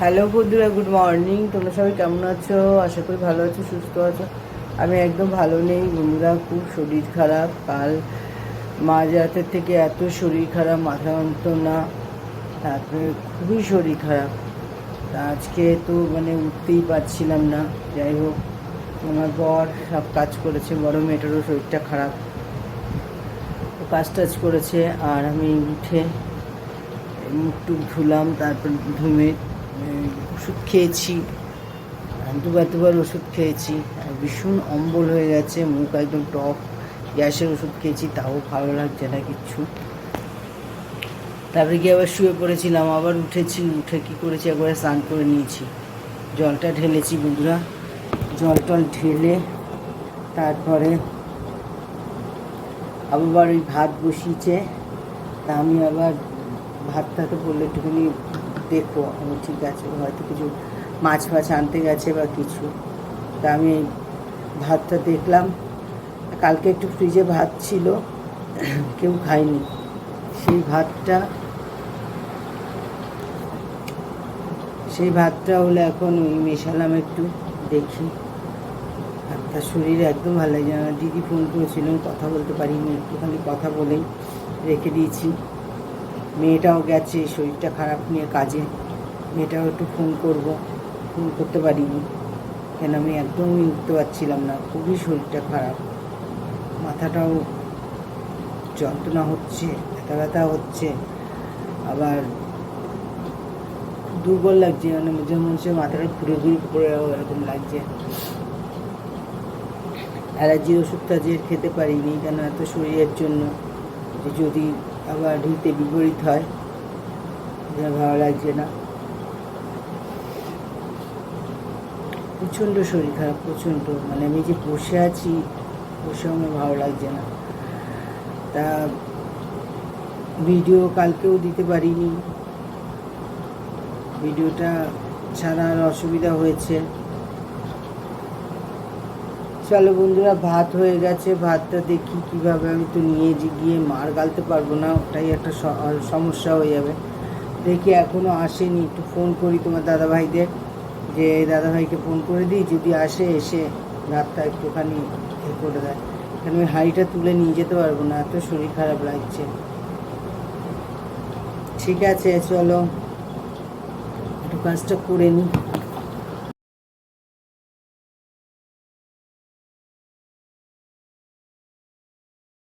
Hello বন্ধুরা, good morning. তোমরা সবাই কেমন আছো? আশা করি ভালো আছো, সুস্থ আছো। আমি একদম ভালো নেই বন্ধুরা, খুব শরীর খারাপ। কাল মাঝ রাতের থেকে এত শরীর খারাপ, মাথা অন্ত না তারপরে খুবই শরীর খারাপ। তা আজকে তো মানে উঠতেই পারছিলাম না। যাই হোক, আমার বর সব কাজ করেছে, বড় মেয়েটারও শরীরটা খারাপ। কাজ টাজ করেছে, আর আমি উঠে মুখ টুক ধুলাম, তারপর ধুমে ওষুধ খেয়েছি। দুবার দুবার ওষুধ খেয়েছি। ভীষণ অম্বল হয়ে গেছে, মুখ একদম টক। গ্যাসের ওষুধ খেয়েছি, তাও ভালো লাগছে না কিচ্ছু তারপরে গিয়ে আবার শুয়ে পড়েছিলাম, আবার উঠেছি, উঠে কি করেছি, একবারে স্নান করে নিয়েছি। জলটা ঢেলেছি বন্ধুরা, জল টল ঢেলে তারপরে আবার ওই ভাত বসিয়েছে, তা আমি আবার ভাতটা তো বললে একটুখানি দেখব। আমি ঠিক আছে, হয়তো কিছু মাছ ফাছ আনতে গেছে বা কিছু। তা আমি ভাতটা দেখলাম। কালকে একটু ফ্রিজে ভাত ছিল, কেউ খায়নি। সেই ভাতটা সেই ভাতটা হলে এখন ওই মেশালাম একটু দেখি। তার শরীর একদম ভালো লাগছে না। দিদি ফোন করেছিলাম কথা বলতে পারিনি, একটুখানি কথা বলেই রেখে দিয়েছি। মেয়েটাও গেছে, শরীরটা খারাপ নিয়ে কাজে। মেয়েটাও একটু ফোন করব ফোন করতে পারিনি। কেন আমি একদমই উঠতে পারছিলাম না, খুবই শরীরটা খারাপ। মাথাটাও যন্ত্রণা হচ্ছে, ব্যথা ব্যথা হচ্ছে। আবার দুর্বল লাগছে মানে যেমন হচ্ছে মাথাটা ঘুরে ঘুরে পড়ে এরকম লাগছে। অ্যালার্জির ওষুধটা যে খেতে পারিনি, কেন এত শরীরের জন্য? যদি আবার ঢুকতে বিপরীত হয় ভালো লাগছে না। প্রচণ্ড শরীর খারাপ, প্রচণ্ড। মানে আমি যে বসে আছি বসেও আমার ভালো লাগছে না। তা ভিডিও কালকেও দিতে পারিনি। ভিডিওটা ছাড়ার অসুবিধা হয়েছে। চলো বন্ধুরা, ভাত হয়ে গেছে। ভাতটা দেখি কীভাবে আমি তো নিয়ে গিয়ে মার গালতে পারব না, ওটাই একটা সমস্যা হয়ে যাবে। দেখি এখনও আসেনি, একটু ফোন করি তোমার দাদাভাইদের যে দাদাভাইকে ফোন করে দিই, যদি আসে, এসে ভাতটা একটুখানি এ করে দেয়। কেন আমি হাঁড়িটা তুলে নিয়ে যেতে পারব না, এত শরীর খারাপ লাগছে। ঠিক আছে, চলো। একটু কাজটা করে নিই